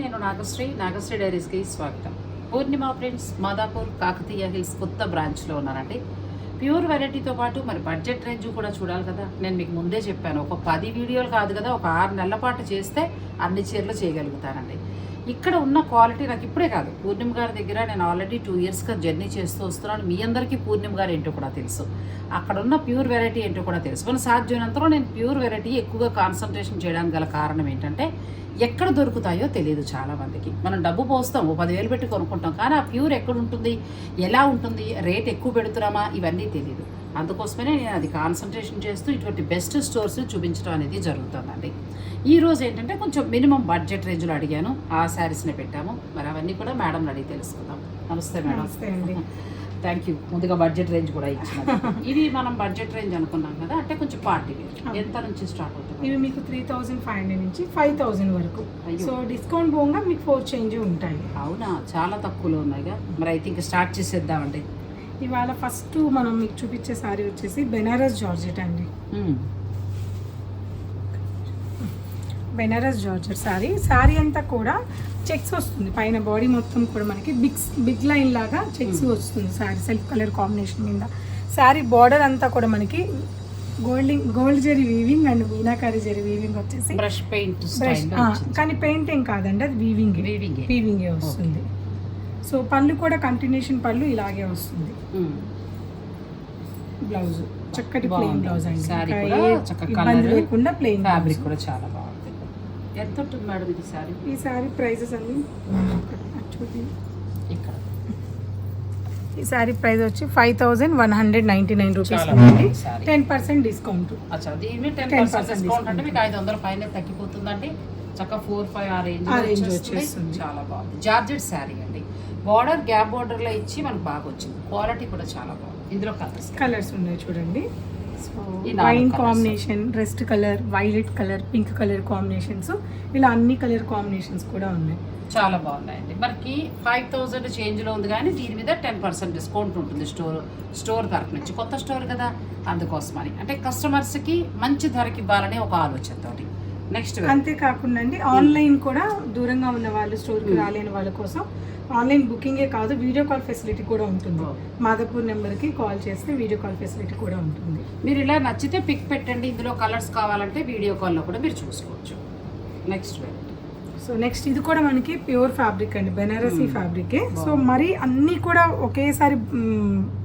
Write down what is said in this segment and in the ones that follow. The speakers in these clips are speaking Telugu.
నేను నాగశ్రీ నాగశ్రీ డైరీస్కి స్వాగతం. పూర్ణిమ ఫ్రెండ్స్ మాదాపూర్ కాకతీయ హిల్స్ కొత్త బ్రాంచ్లో ఉన్నానండి. ప్యూర్ వెరైటీతో పాటు మరి బడ్జెట్ రేంజ్ కూడా చూడాలి కదా. నేను మీకు ముందే చెప్పాను ఒక పది వీడియోలు కాదు కదా ఒక ఆరు నెలల పాటు చేస్తే అన్ని చీరలు చేయగలుగుతానండి. ఇక్కడ ఉన్న క్వాలిటీ నాకు ఇప్పుడే కాదు. పూర్ణిమ గారి దగ్గర నేను ఆల్రెడీ టూ ఇయర్స్గా జర్నీ చేస్తూ వస్తున్నాను. మీ అందరికీ పూర్ణిమ గారు ఏంటో కూడా తెలుసు. అక్కడ ఉన్న ప్యూర్ వెరైటీ ఏంటో కూడా తెలుసు. మన సాధ్యమైనంతలో నేను ప్యూర్ వెరైటీ ఎక్కువగా కాన్సన్ట్రేషన్ చేయడానికి గల కారణం ఏంటంటే ఎక్కడ దొరుకుతాయో తెలియదు చాలా మందికి. మనం డబ్బు పోస్తాం ఓ పదివేలు పెట్టి కొనుక్కుంటాం కానీ ఆ ప్యూర్ ఎక్కడ ఉంటుంది ఎలా ఉంటుంది రేట్ ఎక్కువ పెడుతున్నామా ఇవన్నీ తెలియదు. అందుకోసమే నేను అది కాన్సన్ట్రేషన్ చేస్తూ ఇటువంటి బెస్ట్ స్టోర్స్ చూపించడం అనేది జరుగుతుందండి. ఈ రోజు ఏంటంటే కొంచెం మినిమం బడ్జెట్ రేంజ్లో అడిగాను. ఆ శారీస్ని పెట్టాము. మరి అవన్నీ కూడా మేడం అడిగి తెలుసుకుందాం. నమస్తే మేడం నమస్తే అండి. థ్యాంక్ యూ ముందుగా బడ్జెట్ రేంజ్ కూడా ఇచ్చిన ఇవి మనం బడ్జెట్ రేంజ్ అనుకున్నాం కదా అంటే కొంచెం పార్టీ ఎంత నుంచి స్టార్ట్ అవుతుంది? ఇవి మీకు త్రీ థౌజండ్ ఫైవ్ హండ్రెడ్ నుంచి ఫైవ్ థౌజండ్ వరకు. సో డిస్కౌంట్ పోగా మీకు ఫోర్ చేంజ్ ఉంటాయి. అవునా? చాలా తక్కువలో ఉన్నాయిగా మరి అయితే ఇంకా స్టార్ట్ చేసేద్దామండి. ఇవాళ ఫస్ట్ మనం మీకు చూపించే సారీ వచ్చేసి బెనారస్ జార్జెట్ అండి. Banaras georgette sorry. సారీ అంతా కూడా చెక్స్ వస్తుంది. పైన బాడీ మొత్తం కూడా మనకి బిగ్ బిగ్ లైన్ లాగా చెక్స్ వస్తుంది సారీ సెల్ఫ్ కలర్ కాంబినేషన్ మీద. సారీ బార్డర్ అంతా కూడా మనకి golding gold zari weaving and meenakari zari weaving వచ్చేసి బ్రష్ పెయింట్ కానీ పెయింట్ ఏం కాదండి అది వీవింగ్ వీవింగ్ వీవింగే వస్తుంది. సో పళ్ళు కూడా కంటిన్యూషన్ పళ్ళు ఇలాగే వస్తుంది. బ్లౌజ్. చక్కటి ప్లెయిన్. బ్లౌజ్ అండి. ఇబ్బంది లేకుండా ప్లెయిన్ ఫ్యాబ్రిక్ కూడా చాలా బాగుంది. ఎంత ఉంటుంది మేడం ఇది సారీ ఈ సారీ ప్రైజెస్ అన్ని చూడండి. ఇక్కడ. ఈ సారీ ప్రైస్ వచ్చి five thousand one hundred ninety nine rupees sari ten percent discount ten 10% percent discount అంటే. మీకు ఐదు వందల పైన తగ్గిపోతుందండి. చక్కగా ఫోర్ ఫైవ్ ఆ రేంజ్ వచ్చేస్తుంది. చాలా బాగుంది. జార్జెట్ శారీ అండి. బార్డర్ గ్యాప్ బార్డర్లో ఇచ్చి మనకు బాగా వచ్చింది. క్వాలిటీ కూడా చాలా బాగుంది. ఇందులో కలర్స్. కలర్స్ ఉన్నాయి చూడండి. Wine. Combination rust colour violet colour pink colour combinations. ఇలా అన్ని కలర్ కాంబినేషన్స్ కూడా ఉన్నాయి. చాలా బాగున్నాయండి. మనకి ఫైవ్ థౌజండ్ చేంజ్లో ఉంది కానీ దీని మీద టెన్ పర్సెంట్ డిస్కౌంట్ ఉంటుంది స్టోర్ స్టోర్ తరఫు నుంచి. కొత్త స్టోర్ కదా అందుకోసమని అంటే కస్టమర్స్కి మంచి ధరకి ఇవ్వాలని ఒక ఆలోచనతోటి. నెక్స్ట్ అంతేకాకుండా అండి ఆన్లైన్ కూడా దూరంగా ఉన్న వాళ్ళు స్టోర్కి Hmm. రాలేని వాళ్ళ కోసం ఆన్లైన్ బుకింగే కాదు వీడియో కాల్ ఫెసిలిటీ కూడా ఉంటుంది. మాదాపూర్ నెంబర్కి కాల్ చేస్తే వీడియో కాల్ ఫెసిలిటీ కూడా ఉంటుంది. మీరు ఇలా నచ్చితే పిక్ పెట్టండి ఇందులో కలర్స్ కావాలంటే వీడియో కాల్లో కూడా మీరు చూసుకోవచ్చు. నెక్స్ట్ సో నెక్స్ట్ ఇది కూడా మనకి ప్యూర్ ఫ్యాబ్రిక్ అండి బెనారసీ. ఫ్యాబ్రికే. సో. మరి అన్నీ కూడా ఒకేసారి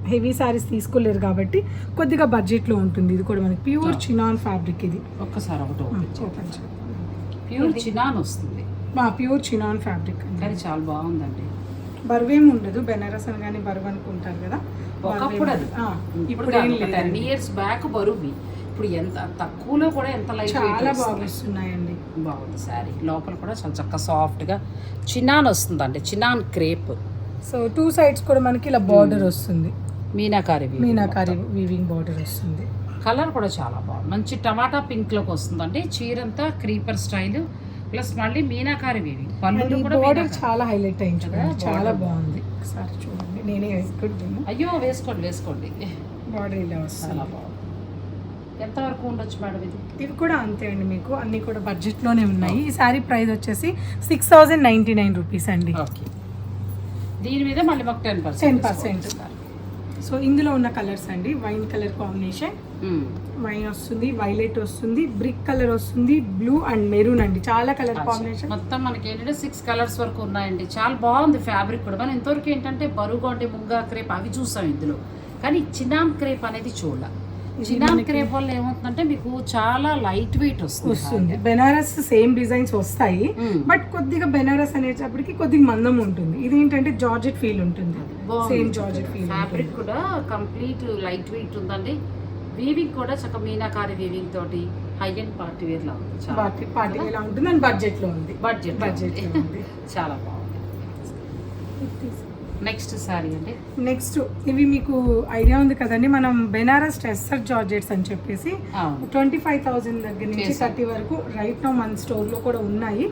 హెవీ సారీస్ తీసుకోలేరు కాబట్టి కొద్దిగా బడ్జెట్లో ఉంటుంది. ఇది కూడా మనకి ప్యూర్. చినాన్ ఫ్యాబ్రిక్ ఇది. ఒక్కసారి ఒకటి ప్యూర్ చినాన్ వస్తుంది. ప్యూర్ చినాన్ ఫ్యాబ్రిక్ కానీ చాలా బాగుందండి. బరువేం ఉండదు. బెనారస్ అని కానీ బరువు అనుకుంటారు కదా. ఒకప్పుడు అది. ఇప్పుడు టెన్. ఇయర్స్ బ్యాక్ బరువు. ఇప్పుడు ఎంత తక్కువలో కూడా ఎంత లైట్ చాలా బాగా వస్తున్నాయండి. బాగుంది శారీ. లోపల కూడా చాలా చక్కగా సాఫ్ట్గా చిన్నాన్ వస్తుందండి. Chinon crepe. So two sides కూడా మనకి ఇలా బార్డర్ వస్తుంది. మీనాకారి మీనాకారి. వీవింగ్ బార్డర్ వస్తుంది. కలర్ కూడా చాలా బాగుంది. మంచి టమాటా పింక్లోకి వస్తుందండి. చీరంతా క్రీపర్ స్టైల్ ప్లస్ మళ్ళీ మీనాకారి వీవింగ్ పళ్ళు కూడా బార్డర్. చాలా హైలైట్ అయింది చాలా. బాగుంది. ఒకసారి చూడండి. నేనే వేసుకుంటాను అయ్యో వేసుకోండి వేసుకోండి. బార్డర్ ఇలా చాలా వస్తుంది ఎంతవరకు ఉండొచ్చు మేడం ఇది? ఇవి కూడా అంతే అండి మీకు. అన్ని కూడా బడ్జెట్లోనే ఉన్నాయి. ఈ సారీ ప్రైస్ వచ్చేసి six thousand ninety nine rupees అండి దీని మీద మళ్ళీ మాకు టెన్ 10%. సో ఇందులో ఉన్న కలర్స్ అండి వైన్ కలర్ కాంబినేషన్. వైన్ వస్తుంది వైలెట్ వస్తుంది బ్రిక్ కలర్ వస్తుంది బ్లూ అండ్ మెరూన్ అండి. చాలా కలర్ కాంబినేషన్. మొత్తం మనకి ఏంటంటే సిక్స్ కలర్స్ వరకు ఉన్నాయండి. చాలా బాగుంది ఫ్యాబ్రిక్ కూడా. మనం ఇంతవరకు ఏంటంటే బరువుగా ఉండే ముంగా క్రేప్ అవి చూసాం ఇందులో. కానీ చినాన్ క్రేప్ అనేది చూడాల. క్రేప్ వల్ల ఏమవుతుందంటే మీకు చాలా లైట్ వెయిట్ వస్తుంది వస్తుంది. బెనారస్ సేమ్ డిజైన్స్ వస్తాయి. బట్ కొద్దిగా బెనారస్ అనేటప్పటికి కొద్దిగా మందం ఉంటుంది. ఇది ఏంటంటే జార్జెట్ ఫీల్ ఉంటుంది. సేమ్ జార్జెట్ ఫీల్ ఫ్యాబ్రిక్ కూడా కంప్లీట్ లైట్ వెయిట్ ఉందండి. వీవింగ్ కూడా చక్కగా మీనాకారి వీవింగ్ తోటి హై అండ్ పార్టీ వేర్ లా ఉంది. పార్టీ పార్టీ ఇలా ఉంటుంది అండ్ బడ్జెట్లో ఉంది. బడ్జెట్ బడ్జెట్లో చాలా బాగుంది. నెక్స్ట్ సారీ అండి నెక్స్ట్ ఇవి మీకు ఐడియా ఉంది కదండి. మనం బెనారస్ టెస్సర్ జార్జెట్స్ అని చెప్పేసి ట్వంటీ ఫైవ్ థౌసండ్ దగ్గర నుంచి. థర్టీ వరకు రైట్ నో మన స్టోర్లో కూడా ఉన్నాయి.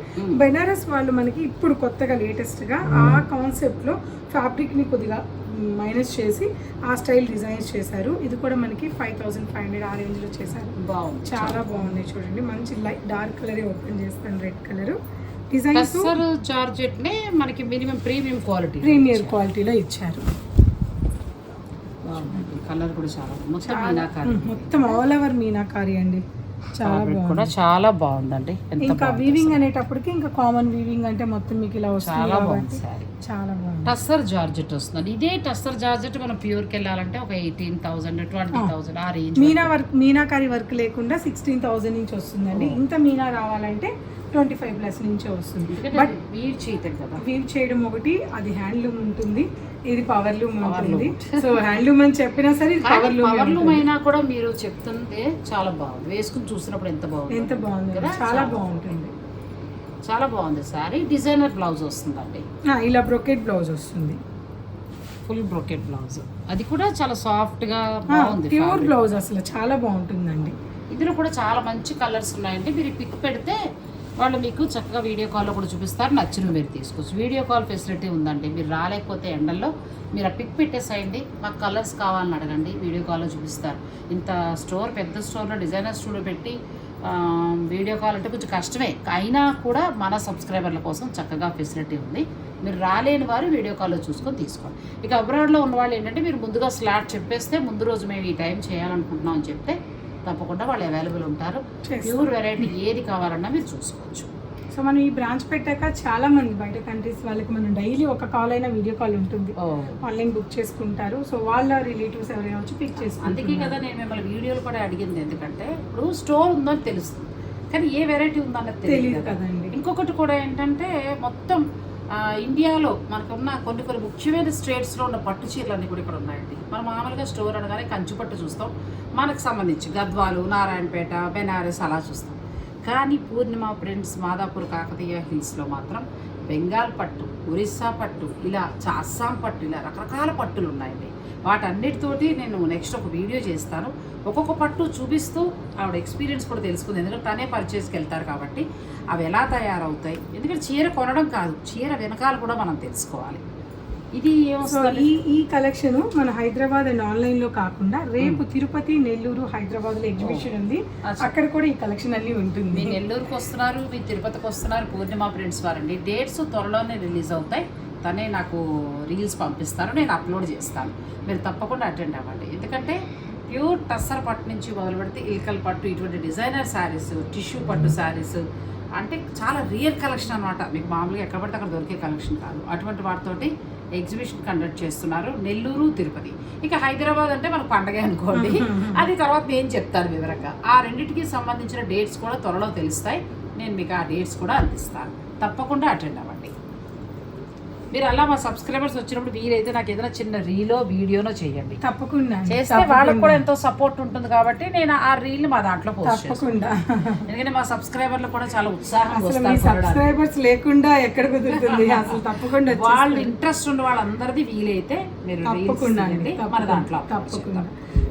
బెనారస్ వాళ్ళు మనకి ఇప్పుడు కొత్తగా లేటెస్ట్గా ఆ కాన్సెప్ట్లో ఫ్యాబ్రిక్ని కొద్దిగా మైనస్ చేసి ఆ స్టైల్ డిజైన్స్ చేశారు. ఇది కూడా మనకి ఫైవ్ థౌసండ్ ఫైవ్ హండ్రెడ్ ఆ రేంజ్లో చేశారు. బాగుంది. చాలా బాగున్నాయి చూడండి. మంచి లైట్ డార్క్ కలర్ ఓపెన్ చేస్తాను. Red colour designs? Tussar georgette నే మనకి మినిమం ప్రీమియం క్వాలిటీ. ప్రీమియర్ క్వాలిటీలో ఇచ్చారు. కలర్ కూడా చాలా. మొత్తం మొత్తం ఆల్ ఓవర్ మీనాకారి అండి. చాలా కూడా చాలా బాగుందండి. ఇంకా వీవింగ్ అనేటప్పటికి ఇంకా కామన్ వీవింగ్ అంటే మొత్తం మీకు ఇలా వస్తుంది చాలా బాగుంది చాలా బాగుంది. టస్సర్ జార్జెట్ వస్తుంది ఇదే టస్సర్ జార్జెట్ మనం ప్యూర్కి వెళ్ళాలంటే ఒక ఎయిటీన్ థౌసండ్ ట్వంటీ థౌసండ్ ఆ range meena work. Meenakari work లేకుండా సిక్స్టీన్ థౌసండ్ నుంచి వస్తుందండి. ఇంత మీనా రావాలంటే ట్వంటీ ఫైవ్ ప్లస్ నుంచే వస్తుంది. బట్ వీడ్ చేయటం కదా. వీవ్ చేయడం ఒకటి అది హ్యాండ్లూమ్ ఉంటుంది. ఇది పవర్ లూమ్ ఉంటుంది. సో హ్యాండ్లూమ్ అని చెప్పినా సరే పవర్ లూమ్ పవర్ లూమ్ అయినా కూడా మీరు చెప్తుంటే చాలా బాగుంది. వేసుకుని చూసినప్పుడు ఎంత బాగుంది. ఎంత బాగుంది. కదా? చాలా బాగుంటుంది. చాలా బాగుంది సారీ. డిజైనర్ బ్లౌజ్ వస్తుందండి. ఇలా బ్రొకెట్ బ్లౌజ్ వస్తుంది. Full brocade blouse. అది కూడా చాలా సాఫ్ట్గా బాగుంది ప్యూర్. బ్లౌజ్ అసలు. చాలా బాగుంటుందండి. ఇందులో కూడా చాలా మంచి కలర్స్ ఉన్నాయండి. మీరు పిక్ పెడితే వాళ్ళు మీకు చక్కగా వీడియో కాల్లో కూడా చూపిస్తారు. నచ్చినవి మీరు తీసుకోవచ్చు. వీడియో కాల్ ఫెసిలిటీ ఉందండి. మీరు రాలేకపోతే ఎండల్లో మీరు ఆ పిక్ పెట్టేసేయండి. మాకు కలర్స్ కావాలని అడగండి. వీడియో కాల్లో చూపిస్తారు. ఇంత స్టోర్ పెద్ద స్టోర్లో డిజైనర్ స్టోర్లో పెట్టి వీడియో కాల్ అంటే కొంచెం కష్టమే. అయినా కూడా మన సబ్స్క్రైబర్ల కోసం చక్కగా ఫెసిలిటీ ఉంది. మీరు రాలేని వారు వీడియో కాల్లో చూసుకొని తీసుకోండి. ఇక అబ్రాడ్లో ఉన్న వాళ్ళు ఏంటంటే మీరు ముందుగా స్లాట్ చెప్పేస్తే ముందు రోజు మేము ఈ టైం చేయాలనుకుంటున్నాం అని చెప్తే తప్పకుండా వాళ్ళు అవైలబుల్ ఉంటారు. ప్యూర్ వెరైటీ ఏది కావాలన్నా మీరు చూసుకోవచ్చు. సో మనం ఈ బ్రాంచ్ పెట్టాక చాలా మంది బయట కంట్రీస్ వాళ్ళకి మనం డైలీ ఒక కాల్ అయినా వీడియో కాల్ ఉంటుంది. ఆన్లైన్ బుక్ చేసుకుంటారు. సో వాళ్ళ రిలేటివ్స్ ఎవరైనా వచ్చి పిక్ అందుకే చేసుకుంటారు కదా నేను మిమ్మల్ని వీడియోలు కూడా అడిగింది. ఎందుకంటే ఇప్పుడు స్టోర్ ఉందని తెలుస్తుంది. కానీ ఏ వెరైటీ ఉందన్నది తెలియదు తెలియదు కదా. కదండి. ఇంకొకటి కూడా ఏంటంటే మొత్తం ఇండియాలో మనకున్న కొన్ని కొన్ని ముఖ్యమైన స్టేట్స్లో ఉన్న పట్టు చీరలు అన్నీ కూడా ఇక్కడ ఉన్నాయండి. మనం మామూలుగా స్టోర్ అనగానే కంచిపట్టు చూస్తాం. మనకు సంబంధించి గద్వాలు నారాయణపేట బెనారస్ అలా చూస్తాం. కానీ పూర్ణిమ ప్రింట్స్ మాదాపూర్ కాకతీయ హిల్స్లో మాత్రం బెంగాల్ పట్టు ఒరిస్సా పట్టు ఇలా అస్సాం పట్టు ఇలా రకరకాల పట్టులు ఉన్నాయండి వాటన్నిటితోటి నేను నెక్స్ట్ ఒక వీడియో చేస్తాను. ఒక్కొక్క పట్టు చూపిస్తూ ఆవిడ ఎక్స్పీరియన్స్ కూడా తెలుసుకుంది. ఎందుకంటే తనే పర్చేస్కి వెళ్తారు కాబట్టి అవి ఎలా తయారవుతాయి? ఎందుకంటే చీర కొనడం కాదు చీర వెనకాల కూడా మనం తెలుసుకోవాలి. ఇది సో ఈ ఈ కలెక్షన్ మన హైదరాబాద్ అండ్ ఆన్లైన్లో కాకుండా రేపు తిరుపతి నెల్లూరు హైదరాబాద్లో ఎగ్జిబిషన్ ఉంది. అచ్చా. అక్కడ కూడా ఈ కలెక్షన్ అన్ని ఉంటుంది. మీ నెల్లూరుకి వస్తున్నారు మీ తిరుపతికి వస్తున్నారు పూర్ణిమ ఫ్రెండ్స్ వారండి. డేట్స్ త్వరలోనే రిలీజ్ అవుతాయి. తనే నాకు రీల్స్ పంపిస్తారు నేను అప్లోడ్ చేస్తాను. మీరు తప్పకుండా అటెండ్ అవ్వండి. ఎందుకంటే ప్యూర్ టస్సర్ పట్టు నుంచి మొదలు పెడితే ఇల్కల్ పట్టు ఇటువంటి డిజైనర్ శారీస్ టిష్యూ పట్టు శారీస్ అంటే చాలా రియల్ కలెక్షన్ అనమాట మీకు మామూలుగా ఎక్కడ పడితే అక్కడ దొరికే కలెక్షన్ కాదు. అటువంటి వాటితోటి ఎగ్జిబిషన్ కండక్ట్ చేస్తున్నారు నెల్లూరు తిరుపతి. ఇక హైదరాబాద్ అంటే మనకు పండగ అనుకోండి. అది తర్వాత నేను చెప్తాను వివరంగా. ఆ రెండింటికి సంబంధించిన డేట్స్ కూడా త్వరలో తెలుస్తాయి. నేను మీకు ఆ డేట్స్ కూడా అందిస్తాను. తప్పకుండా అటెండ్ అవ్వండి. మీరు అలా మా సబ్స్క్రైబర్స్ వచ్చినప్పుడు వీలైతే నాకు ఏదైనా చిన్న రీలో వీడియోనో చేయండి తప్పకుండా చేస్తే. వాళ్ళకి కూడా ఎంతో సపోర్ట్ ఉంటుంది కాబట్టి నేను ఆ రీల్ మా దాంట్లో తప్పకుండా ఎందుకంటే మా సబ్స్క్రైబర్లు కూడా చాలా కొనడానికి. సబ్స్క్రైబర్స్ లేకుండా ఎక్కడ కుదురుతుంది అసలు తప్పకుండా వాళ్ళు. ఇంట్రెస్ట్ ఉన్న వాళ్ళందరిది వీలైతే మీరు తప్పకుండా మన దాంట్లో తప్పకుండా.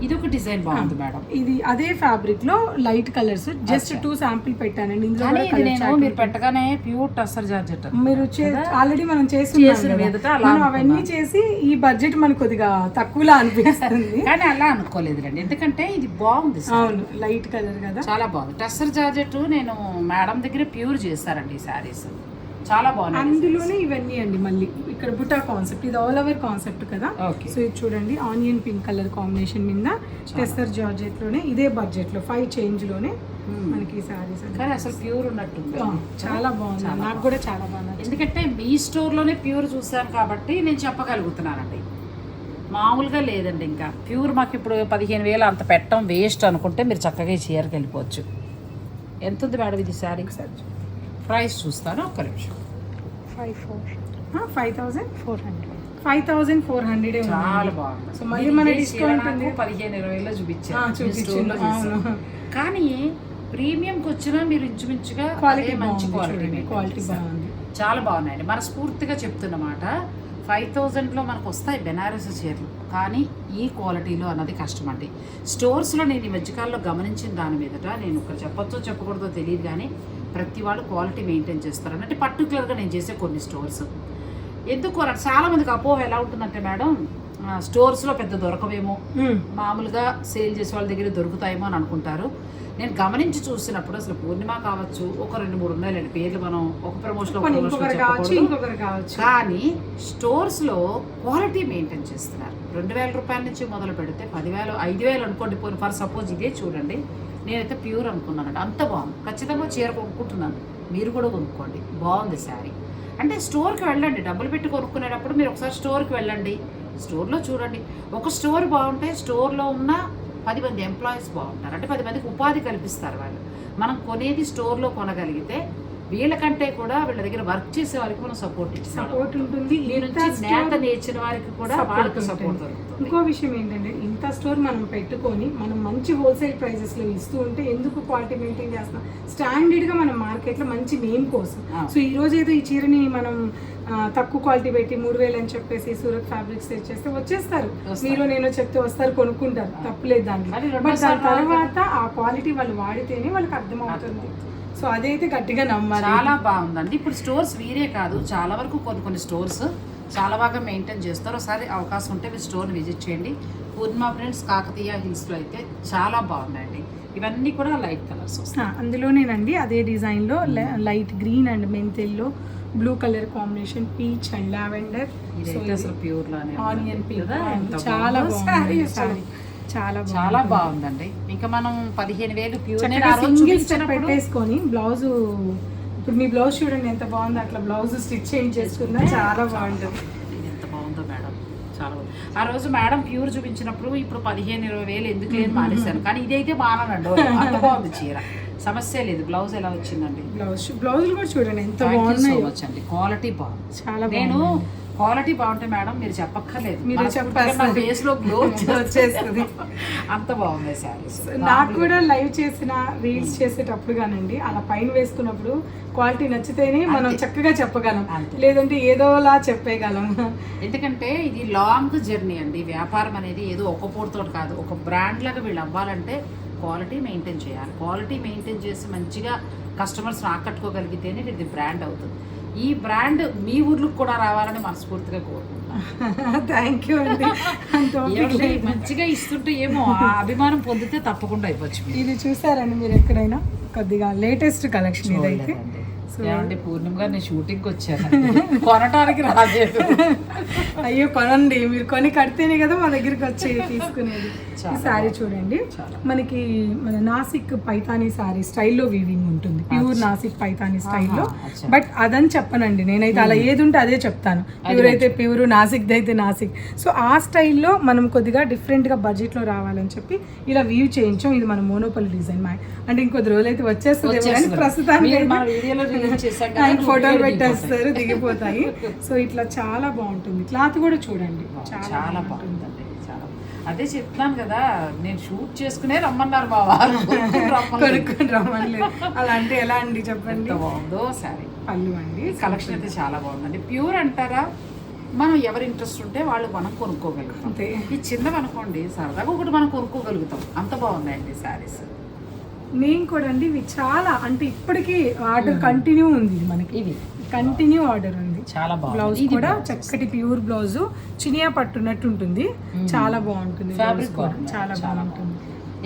ఇది ఒక డిజైన్ బాగుంది మేడం. ఇది అదే ఫ్యాబ్రిక్లో light colours just two sample పెట్టానండి ఇందులో కూడా ఇది colour నేను chart మీరు. పెట్టగానే ప్యూర్ టస్సర్ జార్జెట్ మీరు ఆల్రెడీ మనం చేసిన చేస్తున్నాం మీదట కదా. అలా మనం అవన్నీ చేసి ఈ బడ్జెట్ మనకు కొద్దిగా తక్కువలా అనిపిస్తుంది. కానీ అలా అనుకోలేదులేండి. ఎందుకంటే ఇది బాగుంది సార్. అవును లైట్ కలర్ కదా. చాలా బాగుంది. టస్సర్ జార్జెట్ నేను మేడం దగ్గర ప్యూర్ చేస్తారండి ఈ శారీస్ చాలా బాగున్నాయి అందులోనే ఇవన్నీ అండి మళ్ళీ. ఇక్కడ బుటా కాన్సెప్ట్ ఇది ఆల్ ఓవర్ కాన్సెప్ట్ కదా. సో ఇది చూడండి. ఆనియన్ పింక్ కలర్ కాంబినేషన్ మీద టెస్టర్ జార్జెట్లోనే ఇదే బడ్జెట్లో ఫైవ్ చేంజ్లోనే మనకి సారీస్ కానీ అసలు ప్యూర్ ఉన్నట్టుంది. చాలా బాగుంది. నాకు కూడా చాలా బాగుంది ఎందుకంటే మీ స్టోర్లోనే ప్యూర్ చూసాను కాబట్టి నేను చెప్పగలుగుతున్నానండి. మామూలుగా లేదండి ఇంకా. ప్యూర్ మాకు ఇప్పుడు పదిహేను వేలు అంత పెట్టడం వేస్ట్ అనుకుంటే మీరు చక్కగా ఈ చీరకి వెళ్ళిపోవచ్చు. ఎంత ఉంది మేడం ఇది శారీ ప్రైస్ చూస్తాను ఒక్క నిమిషం. Five four. Five thousand four hundred. Five thousand four hundred చాలా బాగుంది. సో మళ్ళీ మన నాకు ఉంది. పదిహేను ఇరవై వేలో. అవును. కానీ ప్రీమియంకి వచ్చినా మీరు ఇంచుమించుగా క్వాలిటీ మంచి క్వాలిటీ క్వాలిటీ బాగుంది. చాలా బాగున్నాయండి. మనస్ఫూర్తిగా చెప్తున్నమాట. ఫైవ్ థౌజండ్లో మనకు వస్తాయి బెనారస్ చీరలు. కానీ ఈ క్వాలిటీలో అన్నది కష్టం అండి. స్టోర్స్లో నేను ఈ మధ్యకాలంలో గమనించిన దాని మీదట నేను ఇక్కడ చెప్పొచ్చో చెప్పకూడదో తెలియదు కానీ ప్రతి వాళ్ళు క్వాలిటీ మెయింటైన్ చేస్తారు. అంటే పర్టికులర్గా నేను చేసే కొన్ని స్టోర్స్. ఎందుకు అని చాలా మందికి అపోహ ఎలా ఉంటుందంటే మేడం స్టోర్స్లో పెద్ద దొరకవేమో. మ్మ్. మామూలుగా సేల్ చేసే వాళ్ళ దగ్గర దొరుకుతాయేమో అని అనుకుంటారు. నేను గమనించి చూసినప్పుడు అసలు పూర్ణిమ కావచ్చు ఒక రెండు మూడు ఉన్నాయండి పేర్లు మనం ఒక ప్రమోషన్ కానీ స్టోర్స్లో క్వాలిటీ మెయింటైన్ చేస్తున్నారు. రెండు వేల రూపాయల నుంచి మొదలు పెడితే పదివేలు ఐదు వేలు అనుకోండి. ఫర్ సపోజ్ ఇదే చూడండి. నేనైతే ప్యూర్ అనుకున్నానండి. అంత బాగుంది. ఖచ్చితంగా చీర కొనుక్కుంటున్నాను. మీరు కూడా కొనుక్కోండి. బాగుంది శారీ. అంటే స్టోర్కి వెళ్ళండి. డబ్బులు పెట్టి కొనుక్కునేటప్పుడు మీరు ఒకసారి స్టోర్కి వెళ్ళండి. స్టోర్లో చూడండి. ఒక స్టోర్ బాగుంటే స్టోర్లో ఉన్న పది మంది ఎంప్లాయీస్ బాగుంటారు. అంటే పది మందికి ఉపాధి కల్పిస్తారు వాళ్ళు. మనం కొనేది స్టోర్లో కొనగలిగితే వీళ్ళకంటే కూడా వీళ్ళ దగ్గర వర్క్ చేసే వారికి మనం సపోర్ట్ సపోర్ట్ ఉంటుంది. నేత నేర్చిన వారికి కూడా వాళ్ళకి. సపోర్ట్ దొరుకుతుంది. ఇంకో విషయం ఏంటంటే ఇంత స్టోర్ మనం పెట్టుకొని మనం మంచి హోల్సేల్ ప్రైజెస్లో ఇస్తూ ఉంటే ఎందుకు క్వాలిటీ మెయింటైన్ చేస్తున్నాం? స్టాండర్డ్గా మనం మార్కెట్లో మంచి నేమ్ కోసం. సో ఈ రోజు ఏదో ఈ చీరని మనం తక్కువ క్వాలిటీ పెట్టి మూడు వేలు అని చెప్పేసి సూరత్ ఫ్యాబ్రిక్స్ తెచ్చేస్తే వచ్చేస్తారు. మీరు నేను చెప్తే వస్తారు కొనుక్కుంటారు. తప్పులేదు రెండో బట్ దాని తర్వాత ఆ క్వాలిటీ వాళ్ళు వాడితేనే వాళ్ళకి అర్థమవుతుంది. సో అదైతే గట్టిగా నమ్మాలి. చాలా బాగుందండి. ఇప్పుడు స్టోర్స్ వీరే కాదు చాలా వరకు కొన్ని కొన్ని స్టోర్స్ చాలా బాగా మెయింటైన్ చేస్తారు. ఒకసారి అవకాశం ఉంటే మీరు స్టోర్ని విజిట్ చేయండి. పూర్ణిమ ఫ్రెండ్స్ కాకతీయ హిల్స్లో అయితే చాలా బాగున్నాయండి. ఇవన్నీ కూడా లైట్ కలర్స్ అందులోనేనండి అదే డిజైన్లో light green and మెంతెల్లో blue colour combination peach and lavender. అసలు ప్యూర్ లానే ఆనియన్? ఎంత చాలా బాగుందో. బాగుంది. చాలా చాలా బాగుంది బాగుందండి. ఇంకా మనం పదిహేను వేలు ప్యూర్ చక్కగా సింగిల్ స్టెప్ పెట్టేసుకొని బ్లౌజ్ ఇప్పుడు మీ బ్లౌజ్ చూడండి ఎంత బాగుందో అట్లా బ్లౌజ్ స్టిచ్ చేంజ్ చేసుకున్నా చాలా బాగుంటుంది. ఇది ఎంత బాగుందో మేడం. చాలా బాగుంది. ఆ రోజు మేడం ప్యూర్ చూపించినప్పుడు ఇప్పుడు పదిహేను ఇరవై వేలు ఎందుకు లేదు మానేశాను కానీ ఇదైతే మానండి అంత బాగుంది చీర. సమస్య లేదు. బ్లౌజ్ ఎలా వచ్చిందండి? బ్లౌజ్ బ్లౌజులు కూడా చూడండి ఎంత బాగున్నాయో. అండి. క్వాలిటీ బాగుంది. చాలా నేను బాగుంది. క్వాలిటీ బాగుంటే మేడం మీరు చెప్పక్కర్లేదు. మీరు చెప్పేస్తారు. face లో గ్లో వచ్చేస్తుంది. అంత బాగుంది శారీస్ నాకు కూడా లైవ్ చేసిన రీల్స్ చేసేటప్పుడు కానండి అలా పైన వేసుకున్నప్పుడు క్వాలిటీ నచ్చితేనే మనం. చక్కగా చెప్పగలం. లేదంటే ఏదోలా చెప్పేయగలం. ఎందుకంటే ఇది లాంగ్ జర్నీ అండి. వ్యాపారం అనేది ఏదో ఒక పూటతో కాదు. ఒక బ్రాండ్ లాగా వీళ్ళు అవ్వాలంటే క్వాలిటీ మెయింటైన్ చేయాలి. క్వాలిటీ మెయింటైన్ చేసి మంచిగా కస్టమర్స్ని ఆకట్టుకోగలిగితేనే ఇది బ్రాండ్ అవుతుంది. ఈ బ్రాండ్ మీ ఊర్లకు కూడా రావాలని మనస్ఫూర్తిగా కోరుకుంటున్నాను. థ్యాంక్ యూ అండి. మంచిగా ఇస్తుంటే ఏమో ఆ అభిమానం పొందితే తప్పకుండా అయిపోవచ్చు. ఇది చూసారండి మీరు ఎక్కడైనా? కొద్దిగా లేటెస్ట్ కలెక్షన్ ఇదైతే. చూడలేదండి. సో ఏమంటే పూర్ణిమగా నేను షూటింగ్కి వచ్చాను. కొనటానికి రాలేదు. అయ్యో కొనండి. మీరు కొని కడితేనే కదా మా దగ్గరికి వచ్చి తీసుకునేది. శారీ చూడండి. మనకి మన నాసిక్ పైతానీ శారీ స్టైల్లో వీవింగ్ ఉంటుంది. ప్యూర్ నాసిక్ పైతానీ స్టైల్లో. బట్ అదని చెప్పనండి. నేనైతే అలా ఏది ఉంటే అదే చెప్తాను. ప్యూర్ అయితే ప్యూర్ నాసిక్ అయితే నాసిక్. సో ఆ స్టైల్లో మనం కొద్దిగా డిఫరెంట్గా బడ్జెట్లో రావాలని చెప్పి ఇలా వ్యూ చేయించాం. ఇది మన మోనోపల్ డిజైన్ మా అంటే ఇంకొద్ది రోజులు అయితే వచ్చేస్తుంది. కానీ వచ్చేస్తుంది. ప్రస్తుతానికి ఆయన ఫోటోలు పెట్టేస్తారు దిగిపోతాయి. సో ఇట్లా చాలా బాగుంటుంది. క్లాత్ కూడా చూడండి. చాలా బాగుందండి చాలా అదే చెప్తున్నాను కదా నేను షూట్ చేసుకునే రమ్మన్నారు వారు. కొనుక్కుని రమ్మని అలా అంటే ఎలా అండి చెప్పండి? బాగుందో సారీ పళ్ళు అండి. కలెక్షన్ అయితే చాలా బాగుందండి. ప్యూర్ అంటారా? మనం ఎవరి ఇంట్రెస్ట్ ఉంటే వాళ్ళు మనం కొనుక్కోగలుగుతాం. ఈ చిన్నవి అనుకోండి సరదాగా ఒకటి మనం కొనుక్కోగలుగుతాం. అంత బాగున్నాయండి శారీస్. నేను కూడా అండి ఇవి చాలా అంటే ఇప్పటికీ ఆర్డర్ కంటిన్యూ ఉంది ఇది మనకి. ఇవి కంటిన్యూ ఆర్డర్ ఉంది. చాలా బ్లౌజ్ బాగుంది ఇది కూడా చక్కటి ప్యూర్ బ్లౌజ్ చినియా పట్టున్నట్టు ఉంటుంది చాలా బాగుంటుంది. బాగుంది. చాలా బాగుంటుంది.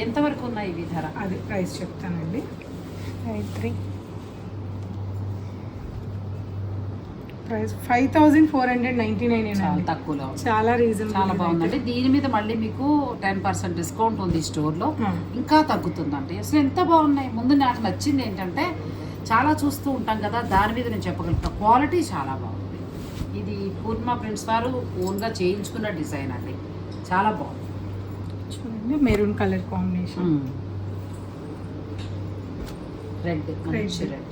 ఎంతవరకు ఉన్నాయి ఇవి ధర? అది ప్రైస్ చెప్తానండి. Gayatri price five thousand four hundred ninety nine చాలా తక్కువలో. చాలా రీజన్ చాలా బాగుందండి. దీని మీద మళ్ళీ మీకు టెన్ పర్సెంట్ డిస్కౌంట్ ఉంది స్టోర్లో. ఇంకా తగ్గుతుందండి. అసలు ఎంత బాగున్నాయి? ముందు నాకు నచ్చింది ఏంటంటే చాలా చూస్తూ ఉంటాం కదా దాని మీద నేను చెప్పగలుగుతాను క్వాలిటీ చాలా బాగుంది. ఇది పూర్ణిమ ప్రింట్స్ వారు ఓన్గా చేయించుకున్న డిజైన్ అండి. చాలా బాగుంది. చూడండి maroon colour combination. Red. Red.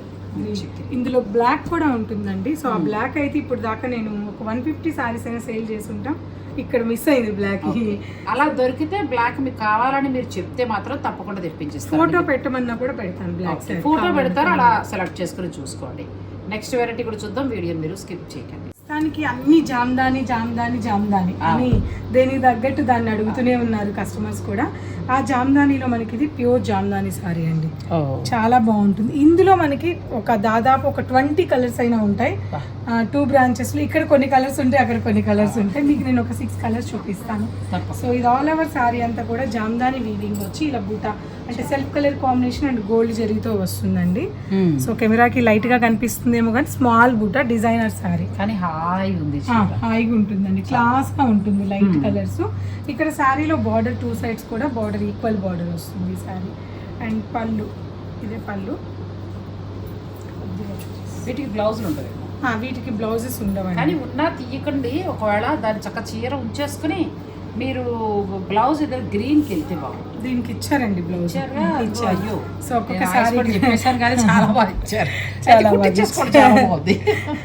ఇందులో బ్లాక్ కూడా ఉంటుందండి. సో ఆ బ్లాక్ అయితే ఇప్పుడు దాకా నేను ఒక వన్ ఫిఫ్టీ సారీస్ అయినా సేల్ చేసి ఉంటాం ఇక్కడ మిస్ అయింది బ్లాక్ అలా దొరికితే బ్లాక్ మీకు కావాలని మీరు చెప్తే మాత్రం తప్పకుండా తెప్పించేస్తారు ఫోటో పెట్టమన్నా కూడా పెడతాను బ్లాక్ ఫోటో పెడతారు అలా సెలెక్ట్ చేసుకుని చూసుకోండి. నెక్స్ట్ వెరైటీ కూడా చూద్దాం వీడియో మీరు స్కిప్ చేయకండి. దానికి అన్ని జామ్దాని జామ్దాని జామ్దాని. అని దేనికి తగ్గట్టు దాన్ని అడుగుతూనే ఉన్నారు కస్టమర్స్ కూడా. ఆ జామ్దానిలో మనకి ఇది ప్యూర్ జామ్దాని సారీ అండి. చాలా బాగుంటుంది. ఇందులో మనకి ఒక దాదాపు ఒక ట్వంటీ కలర్స్ అయినా ఉంటాయి. టూ బ్రాంచెస్లో ఇక్కడ కొన్ని కలర్స్ ఉంటాయి అక్కడ కొన్ని కలర్స్ ఉంటాయి. మీకు నేను ఒక సిక్స్ కలర్స్ చూపిస్తాను. సో ఇది ఆల్ ఓవర్ సారీ అంతా కూడా జామ్దాని వీవింగ్ వచ్చి ఇలా బూటా అంటే self colour combination and gold జరీతో వస్తుందండి. సో కెమెరాకి లైట్గా కనిపిస్తుందేమో కానీ స్మాల్ బూటా డిజైనర్ సారీ. కానీ హాయ్ ఉంది హాయిగా ఉంటుందండి. క్లాస్గా ఉంటుంది లైట్ కలర్స్ ఇక్కడ శారీలో బార్డర్ టూ సైడ్స్ కూడా బార్డర్ ఈక్వల్ బార్డర్ వస్తుంది ఈ శారీ అండ్ పళ్ళు ఇదే పళ్ళు. వీటికి బ్లౌజులు ఉంటుంది ఆ, వీటికి బ్లౌజెస్ ఉండవండి. కానీ ఉన్నా తీయకండి. ఒకవేళ దాని చక్క చీర ఉంచేసుకుని మీరు బ్లౌజ్ ఇద్దరు గ్రీన్కి వెళ్తే బాగుంటుంది. దీనికి ఇచ్చారండి బ్లౌజ్? ఇచ్చారు. సో ఒక్కొక్క నేను సారీ ఆశపడి చెప్పేశాను కానీ చాలా బాగా ఇచ్చారు. చాలా బాగుంది.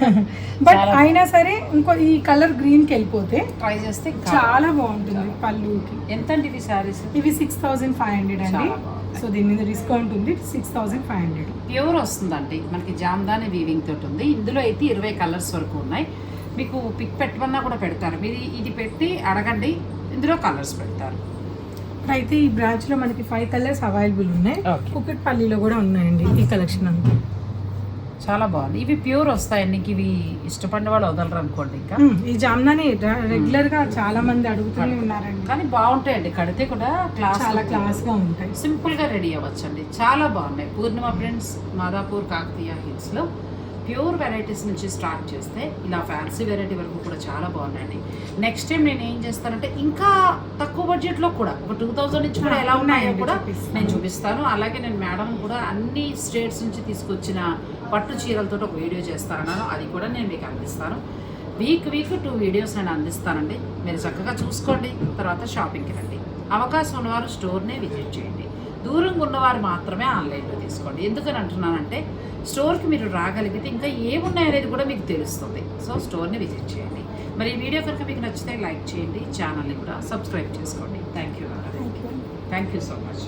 బట్ అయినా సరే ఇంకో ఈ కలర్ గ్రీన్కి వెళ్ళిపోతే ట్రై చేస్తే చాలా బాగుంటుంది పళ్ళుకి. ఎంత అండి ఇవి శారీస్ ఇవి సిక్స్ థౌజండ్ ఫైవ్ హండ్రెడ్ అండి. సో దీని మీద డిస్కౌంట్ ఉంది. Six thousand five hundred pure వస్తుందండి. మనకి జామ్దాని వీవింగ్ తోటి ఉంది. ఇందులో అయితే ఇరవై కలర్స్ వరకు ఉన్నాయి. మీకు పిక్ పెట్టమన్నా కూడా పెడతారు. మీరు ఇది పెట్టి అడగండి. ఇందులో కలర్స్ పెడతారు. అయితే ఈ బ్రాంచ్లో మనకి ఫైవ్ కలర్స్ అవైలబుల్ ఉన్నాయి. Okay. కుక్కట్పల్లిలో కూడా ఉన్నాయండి ఈ కలెక్షన్ అంతా. చాలా బాగుంది. ఇవి ప్యూర్ వస్తాయండి. ఇవి ఇష్టపడిన వాళ్ళు వదలరు అనుకోండి ఇంకా. ఈ జామ్నాని రెగ్యులర్గా చాలా మంది అడుగుతూనే ఉన్నారండి. కానీ బాగుంటాయండి. కడితే కూడా క్లాస్ చాలా క్లాస్గా ఉంటాయి. సింపుల్గా రెడీ అవ్వచ్చండి. చాలా బాగున్నాయి. పూర్ణిమ ఫ్రెండ్స్ మాదాపూర్ కాకతీయ హిల్స్లో ప్యూర్ వెరైటీస్ నుంచి స్టార్ట్ చేస్తే ఇలా ఫ్యాన్సీ వెరైటీ వరకు కూడా చాలా బాగున్నాయండి. నెక్స్ట్ టైం నేను ఏం చేస్తానంటే ఇంకా తక్కువ బడ్జెట్లో కూడా ఒక టూ థౌజండ్ నుంచి కూడా ఎలా ఉన్నాయో కూడా. నేను చూపిస్తాను. అలాగే నేను మేడం కూడా అన్ని స్టేట్స్ నుంచి తీసుకొచ్చిన పట్టు చీరలతో ఒక వీడియో చేస్తానన్నాను. అది కూడా నేను మీకు అందిస్తాను. వీక్ వీక్ టూ వీడియోస్ నేను అందిస్తానండి. మీరు చక్కగా చూసుకోండి. తర్వాత షాపింగ్కి రండి. అవకాశం ఉన్నవారు స్టోర్నే విజిట్ చేయండి. దూరంగా ఉన్నవారు మాత్రమే ఆన్లైన్లో తీసుకోండి. ఎందుకని అంటున్నానంటే స్టోర్కి మీరు రాగలిగితే ఇంకా ఏమున్నాయనేది కూడా మీకు తెలుస్తుంది. సో స్టోర్ని విజిట్ చేయండి. మరి ఈ వీడియో కనుక మీకు నచ్చితే లైక్ చేయండి ఛానల్ని కూడా సబ్స్క్రైబ్ చేసుకోండి. Thank you. Thank you. Thank you so much.